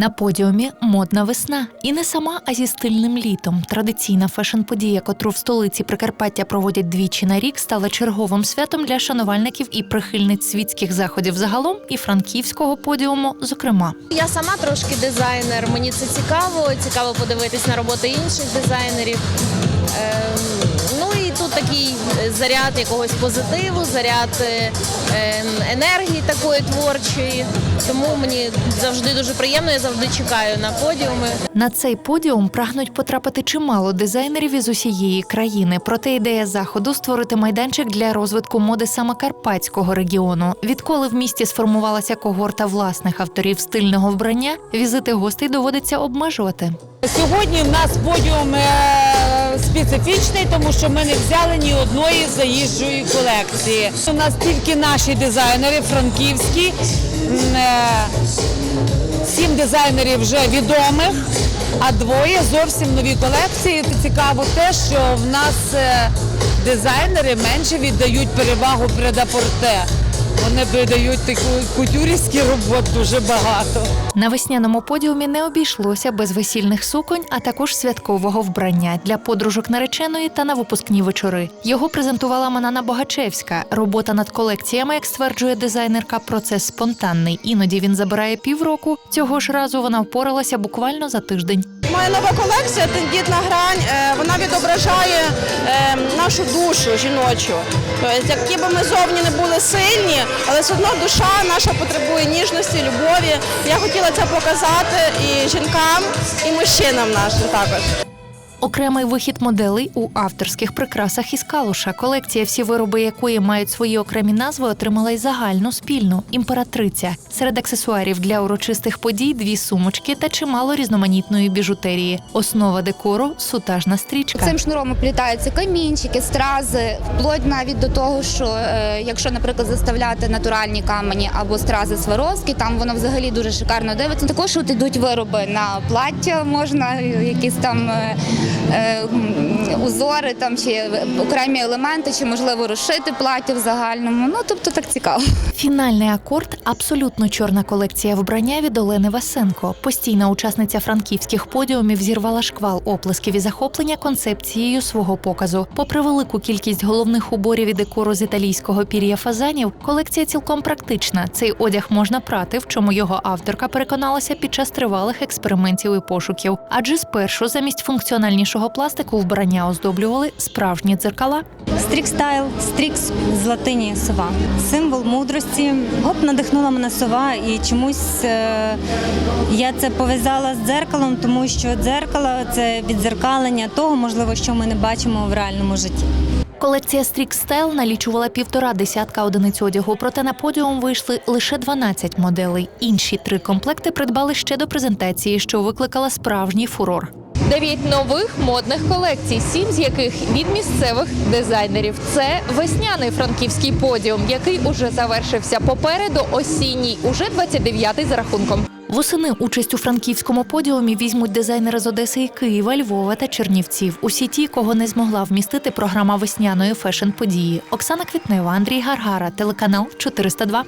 На подіумі модна весна. І не сама, а зі стильним літом. Традиційна фешн-подія, котру в столиці Прикарпаття проводять двічі на рік, стала черговим святом для шанувальників і прихильниць світських заходів загалом і франківського подіуму, зокрема. Я сама трошки дизайнер. Мені це цікаво. Цікаво подивитись на роботи інших дизайнерів. Ем, ну і тут такий е, заряд якогось позитиву, заряд е, ем, енергії такої творчої. Тому мені завжди дуже приємно. Я завжди чекаю на подіуми. На цей подіум прагнуть потрапити чимало дизайнерів із усієї країни. Проте ідея заходу створити майданчик для розвитку моди саме карпатського регіону. Відколи в місті сформувалася когорта власних авторів стильного вбрання, візити гостей доводиться обмежувати. Сьогодні в нас подіум е, специфічний, тому що ми не взяли ні одної заїжджої колекції. У нас тільки наші дизайнери франківські. Е, Сім дизайнерів вже відомих, а двоє зовсім нові колекції. Цікаво те, що в нас е, дизайнери менше віддають перевагу предапорте. Вони передають таку кутюрівські роботи дуже багато. На весняному подіумі не обійшлося без весільних суконь, а також святкового вбрання для подружок нареченої та на випускні вечори. Його презентувала Манана Богачевська. Робота над колекціями, як стверджує дизайнерка, процес спонтанний. Іноді він забирає півроку. Цього ж разу вона впоралася буквально за тиждень. Нова колекція тендітна грань. е, Вона відображає е, нашу душу жіночу. Тобто, які би ми зовні не були сильні, але все одно душа наша потребує ніжності, любові. Я хотіла це показати і жінкам, і мужчинам нашим також. Окремий вихід моделей у авторських прикрасах із калуша. Колекція, всі вироби якої мають свої окремі назви, отримала й загальну спільну імператриця. Серед аксесуарів для урочистих подій дві сумочки та чимало різноманітної біжутерії. Основа декору сутажна стрічка. Цим шнуром оплітаються камінчики, стрази, вплоть навіть до того, що е, якщо, наприклад, заставляти натуральні камені або стрази Сваровські, там воно взагалі дуже шикарно дивиться. Також от ідуть вироби на плаття, можна якісь там е, узори, там чи окремі елементи, чи можливо розшити плаття в загальному. Ну тобто так цікаво. Фінальний акорд абсолютно чорна колекція вбрання від Олени Васенко. Постійна учасниця франківських подіумів зірвала шквал оплесків і захоплення концепцією свого показу. Попри велику кількість головних уборів і декору з італійського пір'я фазанів, колекція цілком практична. Цей одяг можна прати, в чому його авторка переконалася під час тривалих експериментів і пошуків. Адже спершу замість функціональнішого пластику вбрання оздоблювали справжні дзеркала. Стрікстайл, стрікс з латині сова. Символ мудрості. От надихнула мене сова, і чомусь е, я це пов'язала з дзеркалом, тому що дзеркало це відзеркалення того, можливо, що ми не бачимо в реальному житті. Колекція Style налічувала півтора десятка одиниць одягу, проте на подіум вийшли лише 12 моделей. Інші три комплекти придбали ще до презентації, що викликала справжній фурор. Дев'ять нових модних колекцій, сім з яких від місцевих дизайнерів. Це весняний франківський подіум, який уже завершився попереду. Осінній, уже 29-й за рахунком. Восени участь у франківському подіумі візьмуть дизайнери з Одеси і Києва, Львова та Чернівців. Усі ті, кого не змогла вмістити програма весняної фешн-події. Оксана Квітнева, Андрій Гаргара, телеканал 402.